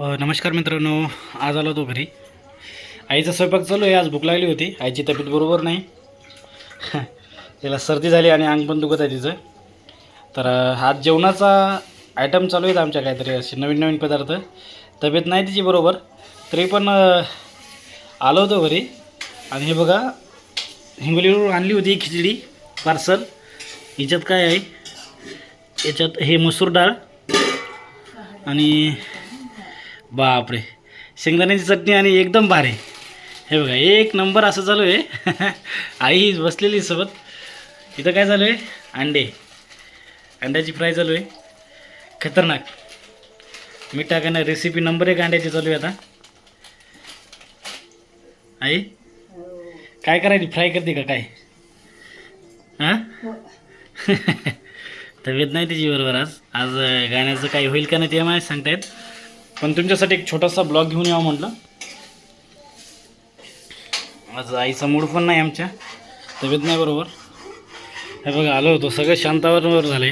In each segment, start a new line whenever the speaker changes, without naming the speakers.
नमस्कार मित्रांनो आज आलो तो घरी. आईचा स्वयंपाक चालू आहे आज भूक लागली होती. आईची तब्येत बरोबर नाही. तिला सर्दी झाली आणि अंग पण दुखत आहे तिचं. तर आज जेवणाचा आयटम चालू आहेत आमच्या काहीतरी असे नवीन नवीन पदार्थ. तब्येत नाही तिची बरोबर. तरी पण आलो होतो घरी. आणि हे बघा हिंगोलीवरून आणली होती खिचडी पार्सल. याच्यात काय आहे? याच्यात हे मसूर डाळ आणि बापरे. शेंगदाण्याची चटणी आणि एकदम भारी. हे बघा एक नंबर असं चालू आहे. आई बसलेली सोबत. इथं काय चालू आहे? अंडे. अंड्याची फ्राय चालू आहे. खतरनाक. मी टाकायला रेसिपी नंबर एक अंड्याची चालू आहे आता. आई काय करायची? फ्राय करते का काय? हां? तब्येत नाही तिची बरोबर आज. आज गाण्याचं काही होईल का नाही ते माहीत सांगतायत. पण तुमच्यासाठी एक छोटासा ब्लॉग घेऊन यावं म्हटलं. आज आईचा मूड पण नाही आमच्या. तब्येत नाही बरोबर. हे बघा आलो होतो. सगळं शांतावर झाले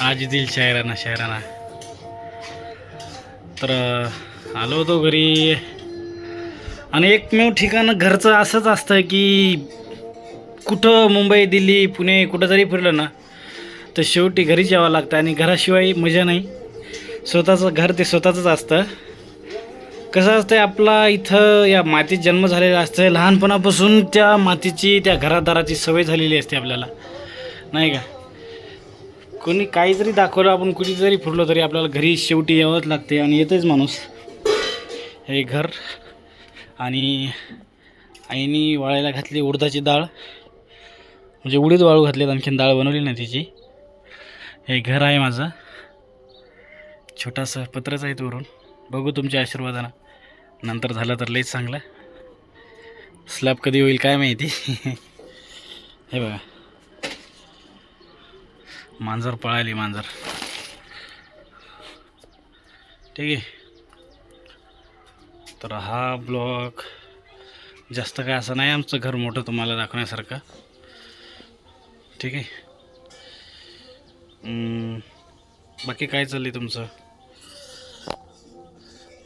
आज दिल शायराना शायराना. तर आलो होतो घरी. आणि एकमेव ठिकाण घरचं असंच असतं की कुठं मुंबई दिल्ली पुणे कुठं जरी फिरलं ना तर शेवटी घरीच यावं लागतं आणि घराशिवाय मजा नाही. स्वतःचं घर ते स्वतःचंच असतं. कसं असतं आपला इथं या मातीत जन्म झालेला असतं लहानपणापासून त्या मातीची त्या घरादाराची सवय झालेली असते आपल्याला. नाही का? कोणी काही जरी दाखवलं आपण कुठे जरी फुटलो तरी आपल्याला घरी शेवटी यावंच लागते आणि येतेच माणूस. हे घर आणि आईनी वाळायला घातली उडदाची डाळ. म्हणजे उडीद वाळू घातली आणखीन डाळ बनवली नाही तिची. हे घर आहे माझं. छोटासा पत्रच आहे वरून. बघू तुमच्या आशीर्वादानं. नंतर झालं तर लईच चांगलं. स्लॅब कधी होईल काय माहिती? हे बघा. मांजर पळाली मांजर. ठीक आहे. तर हा ब्लॉग जास्त काय असं नाही आमचं घर मोठं तुम्हाला दाखवण्यासारखं. ठीक आहे. बाकी काय चाललं आहे तुमचं?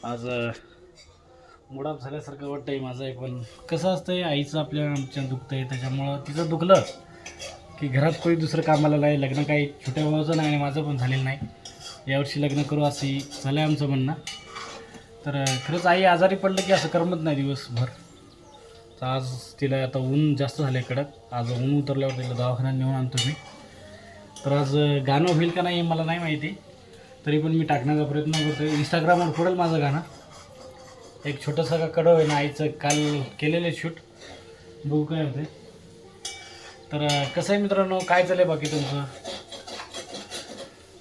आज मुडाप झाल्यासारखं वाटतं आहे माझं एक पण कसं असतंय आईचं आपल्या आमच्या दुखतं आहे त्याच्यामुळं तिचं दुखलं की घरात कोणी दुसरं कामाला नाही लग्न काही छोट्या भावाचं नाही आणि माझं पण झालेलं नाही. यावर्षी लग्न करू अशी झालं आहे आमचं म्हणणं. तर खरंच आई आजारी पडलं की असं करमत नाही दिवसभर. तर आज तिला आता ऊन जास्त झालं आहे कडक. आज ऊन उतरल्यावर तिला दवाखान्यात नेऊन आणतो मी. तर आज गाणं होईल का नाही हे मला नाही माहिती. तरी पण मी टाकण्याचा प्रयत्न करतो इंस्टाग्रामवर पडेल माझं गाणं. एक छोटंसं का कडव आहे ना आईचं काल केलेलं शूट. बघू काय होते तर कसं आहे मित्रांनो? काय चाललं आहे बाकी तुमचं?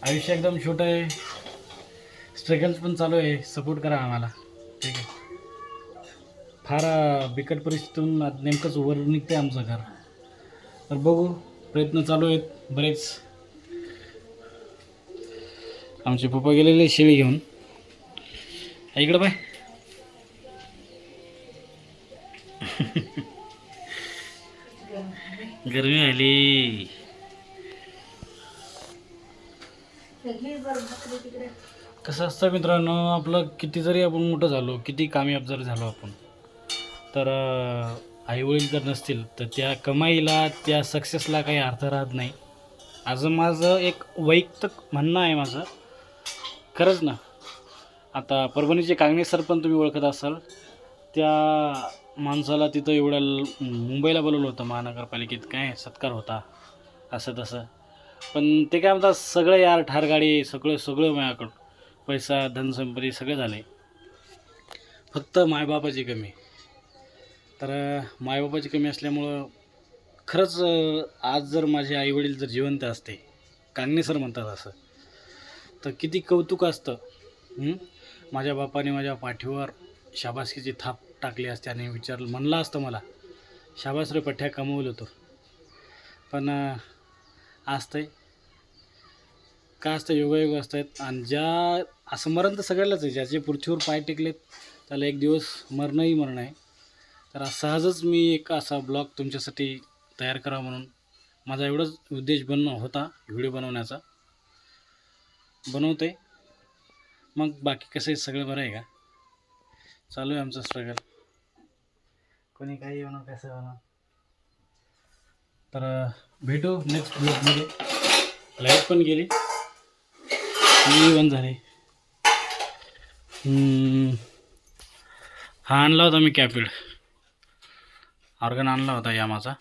आयुष्य एकदम छोटं आहे. स्ट्रगल्स पण चालू आहे. सपोर्ट करा आम्हाला. ठीक आहे. फार बिकट परिस्थितीतून नेमकंच वर निघते आमचं घर. तर बघू. प्रयत्न चालू आहेत. बरेच. आमचे पप्पा गेलेले शेळी घेऊन. इकडं बाय गरमी आली. कसं असतं मित्रांनो आपलं किती जरी आपण मोठं झालो किती कामयाब जर झालो आपण तर आई वडील जर नसतील तर त्या कमाईला त्या सक्सेसला काही अर्थ राहत नाही. आज माझं एक वैयक्तिक म्हणणं आहे माझं. खरंच ना. आता परभणीचे कांगणे सर पण तुम्ही ओळखत असाल. त्या माणसाला तिथं एवढ्या मुंबईला बोलवलं होतं महानगरपालिकेत. काय सत्कार होता? असं तसं. पण ते काय म्हणतात सगळं यार ठार गाडी सगळं सगळं माझ्याकडं पैसा धनसंपत्ती सगळं झाले फक्त मायबापाची कमी. तर मायबापाची कमी असल्यामुळं खरंच आज जर माझे आईवडील जर जिवंत असते कांगणे सर म्हणतात असं तर किती कौतुक असतं. माझ्या बापाने माझ्या पाठीवर शाबासकीची थाप टाकली असते आणि विचारलं म्हणलं असतं मला शाबास रे पठ्या कमवलं तो. पण असतंय. का असतं योगायोग असतात. आणि ज्या असं मरण तर सगळ्यालाच आहे. ज्याचे पृथ्वीवर पाय टेकलेत त्याला एक दिवस मरणंही मरण आहे. तर सहजच मी एक असा ब्लॉग तुमच्यासाठी तयार करा म्हणून माझा एवढाच उद्देश बनणं होता व्हिडिओ बनवण्याचा. बनवते मग बाकी कसं आहे? सगळं बरं आहे का? चालू आहे आमचं स्ट्रगल कोणी काही होणार कसं होणार तर भेटू नेक्स्ट ब्लॉगमध्ये लाइट पण गेली. टी बंद झाली. हम्म. हा आणला होता मी कॅपिड ऑर्गन आणला होता यामाचा.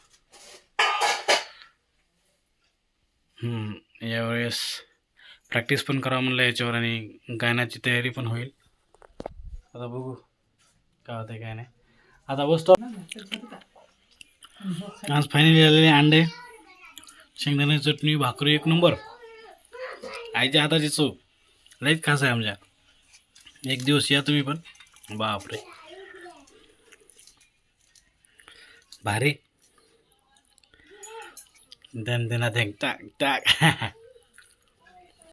हम्म, यावेळेस प्रॅक्टिस पण करावं म्हणलं याच्यावर आणि गायनाची तयारी पण होईल. आता बघू काय होतं काय नाही. आता बसतो आज फायनली आलेले अंडे. शेंगदाण्याची चटणी भाकरी एक नंबर. आईच्या हाताची चव. लईच खास आहे आमच्या. एक दिवस या तुम्ही पण. बापरे. भारी. देन देना धँग टाक टाक.